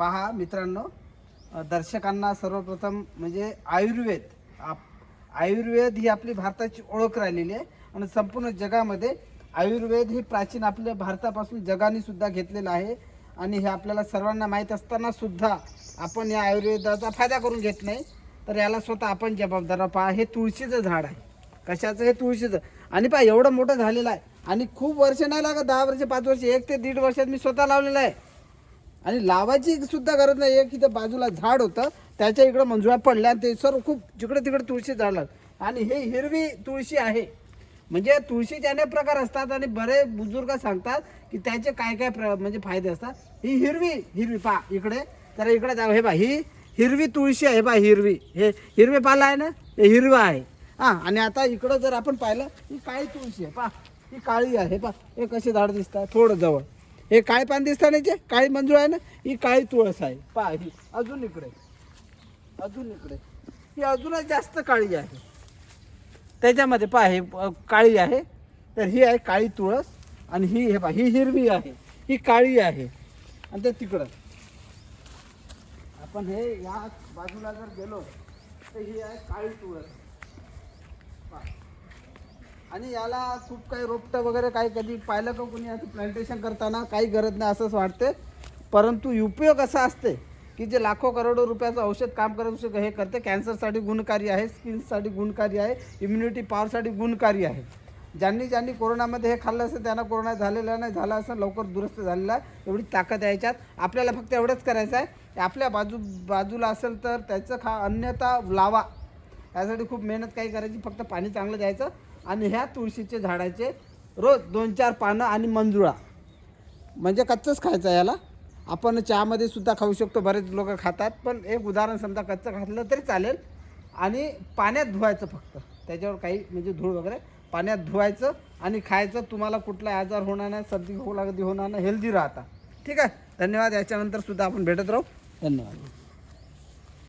पहा मित्रांनो दर्शकांना सर्वप्रथम म्हणजे आयुर्वेद आप- आयुर्वेद ही आपली भारताची ओळख राहिलेली आहे आणि संपूर्ण जगामध्ये आयुर्वेद ही प्राचीन आपल्या भारतापासून जगाने सुद्धा घेतलेलं आहे आणि हे आपल्याला सर्वांना माहीत असताना सुद्धा आपण या आयुर्वेदाचा फायदा करून घेत नाही. तर याला स्वतः आपण जबाबदार पहा हे तुळशीचं झाड आहे. कशाचं? हे तुळशीचं. आणि पहा एवढं मोठं झालेलं आहे. आणि खूप वर्ष नाही लागत दहा वर्ष पाच वर्ष एक ते दीड वर्षात मी स्वतः लावलेलं आहे. आणि लावायची सुद्धा गरज नाही. एक इथं बाजूला झाड होतं त्याच्या इकडं मंजुळा पडल्या आणि ते सर्व खूप जिकडे तिकडे तुळशी झाडलं आणि हे हिरवी तुळशी आहे. म्हणजे तुळशीचे अनेक प्रकार असतात आणि बरे बुजुर्ग सांगतात की त्याचे काय काय प्र म्हणजे फायदे असतात. ही हिरवी हिरवी पा इकडे. तर इकडे जाऊ. हे बा ही हिरवी तुळशी आहे. बा हिरवी. हे हिरवे पाला आहे ना? हे हिरवं आहे. हां आणि आता इकडं जर आपण पाहिलं ही काळी तुळशी आहे. पा ही काळी आहे. पा हे कसे झाड दिसतात? थोडं जवळ. हे काळे पान दिसता नाही ते काळी मंजूळ आहे ना? ही काळी तुळस आहे. पहा ही अजून इकडे. अजून इकडे. ही अजूनच जास्त काळी आहे. त्याच्यामध्ये पहा हे काळी आहे. तर ही आहे काळी तुळस आणि ही हे पा ही हिरवी आहे. ही काळी आहे. आणि ते तिकडं. आपण हे या बाजूला जर गेलो तर ही आहे काळी तुळस. आणि याला खूप काही रोपटं वगैरे काही कधी पाहिलं का कोणी असं प्लांटेशन करताना? काही गरज नाही असंच वाटते. परंतु उपयोग असा असते की जे लाखो करोडो रुपयाचं औषध काम करत असं हे करते. कॅन्सरसाठी गुणकारी आहे स्किनसाठी गुणकारी आहे इम्युनिटी पॉवरसाठी गुणकारी आहे. ज्यांनी ज्यांनी कोरोनामध्ये हे खाल्लं असेल त्यांना कोरोना झालेला नाही झाला असं लवकर दुरुस्त झालेला आहे एवढी ताकद आहे याच्यात. आपल्याला फक्त एवढंच करायचं आहे आपल्या बाजू बाजूला असेल तर त्याचं खा अन्यथा लावा. यासाठी खूप मेहनत काही करायची फक्त पाणी चांगलं द्यायचं. आणि ह्या तुळशीचे झाडाचे रोज दोन चार पानं आणि मंजुळा. म्हणजे कच्चंच खायचं याला. आपण चहामध्ये सुद्धा खाऊ शकतो बरेच लोक खातात पण एक उदाहरण समजा कच्चं खाल्लं तरी चालेल. आणि पाण्यात धुवायचं फक्त. त्याच्यावर काही म्हणजे धूळ वगैरे. पाण्यात धुवायचं आणि खायचं. तुम्हाला कुठला आजार होणार नाही सर्दी होऊ लागली होणार नाही हेल्दी राहता. ठीक आहे? धन्यवाद. याच्यानंतर सुद्धा आपण भेटत राहू. धन्यवाद.